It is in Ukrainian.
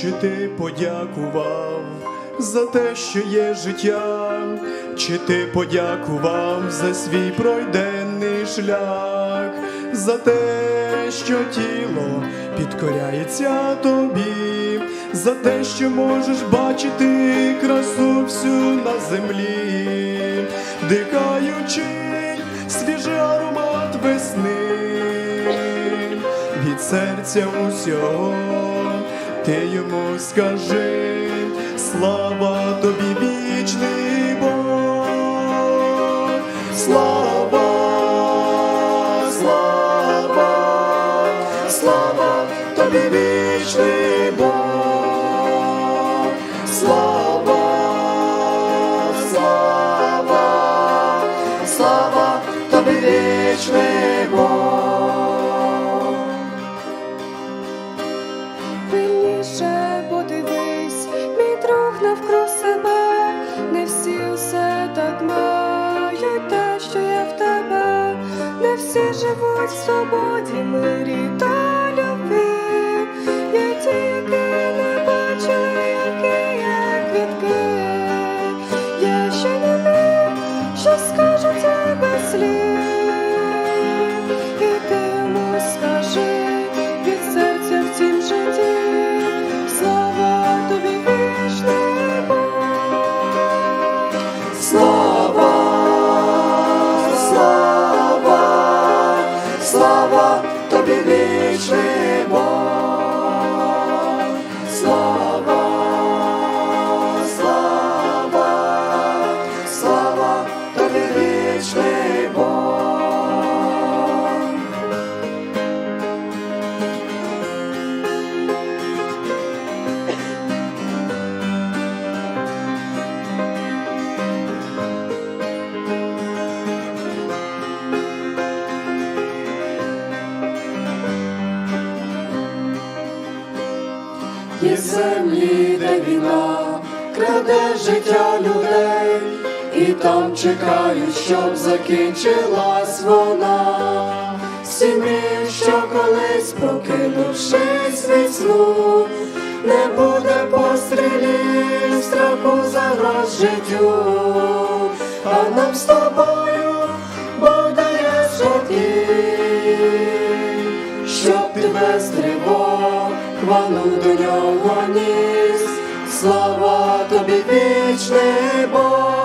Чи ти подякував за те, що є життя? Чи ти подякував за свій пройденний шлях, за те, що тіло підкоряється тобі, за те, що можеш бачити красу всю на землі, дихаючи свіжий аромат весни. Від серця усього, ти йому скажи, слава тобі вічний Бог, слава, слава, слава тобі вічний Бог, слава, слава, слава тобі вічний Бог. Не всі живуть в свободі, мирі та тобі. Є землі, де війна краде життя людей, і там чекають, щоб закінчилась вона. Всі що колись прокинувшись від сну, не буде пострілів, страху загроз життю, хвалу до нього ніс. Слава тобі вічний Бог,